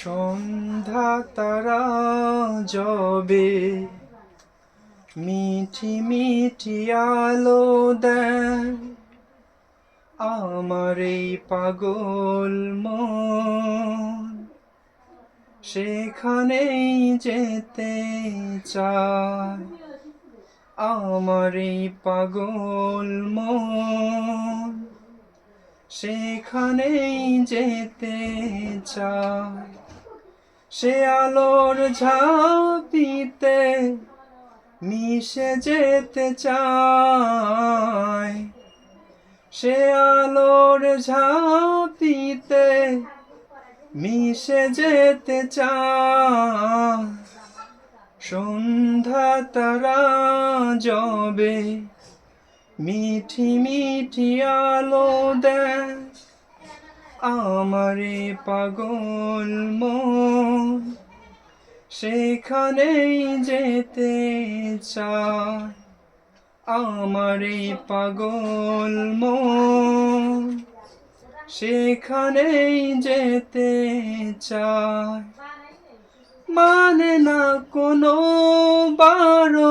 সন্ধ্যা তারা জবে, মিঠি মিঠি আলো দেয়। আমার এই পাগল মন, সেখানেই যেতে চায়। আমার এই পাগল মন সেখানেই যেতে চায়। সে আলোর ঝাঁপিতে মিশে যেতে চায়। সে আলোর ঝাঁপিতে মিশে যেতে চায়। সন্ধ্যা তারা জবে মিঠি মিঠি আলো দেয় আমারে পাগল মন। সেখানেই যেতে চায় আমারে পাগল মন। সেখানেই যেতে চায়। মানে না কোনো বারো